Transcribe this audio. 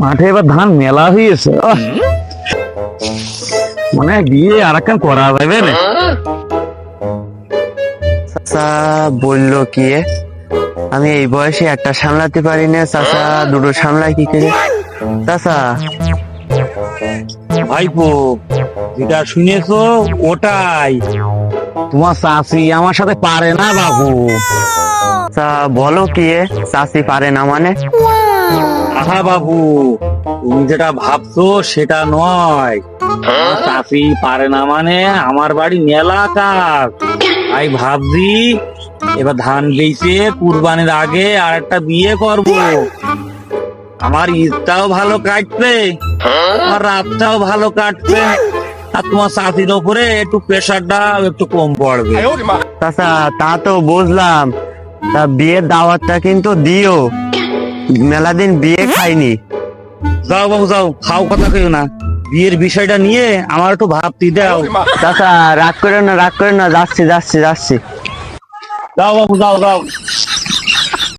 মাঠে এবার ধান মেলা হয়েছে মানে বিয়ে আর একখান করা যাবে চাচা বলল কি আমি এই বয়সে একটা সামলাতে পারি না চাচা দুটো সামলাই কি করে? চাচা। ভাইপো যেটা শুনেছো ওটাই। তোমার চাষি আমার সাথে পারে না বাবু। চাচা বলো কি এ? চাচি পারে না মানে? আহা বাবু তুমি যেটা ভাবছ সেটা নয়। আমার চাষি পারে না মানে আমার বাড়ি মেলা কাজ তাই ভাবছি এবার ধান বেচে কুরবানির আগে আর একটা বিয়ে করব। আমার ঈদটাও ভালো কাটবে আর রাতটাও ভালো কাটবে। আর তোমার চাষির ওপরে একটু প্রেশারটা একটু কম পড়বে। তা তো বুঝলাম। তা বিয়ের দাওয়াতটা কিন্তু দিও। মেলা দিন বিয়ে খাইনি। যাও বাবু, যাও, খাও কথা কেউ না। বিয়ের বিষয়টা নিয়ে আমার একটু ভাবতে, দাও। চাচা, রাগ করে না, রাগ করে না, যাচ্ছি যাচ্ছি যাচ্ছি। যাও বাবু, যাও যাও।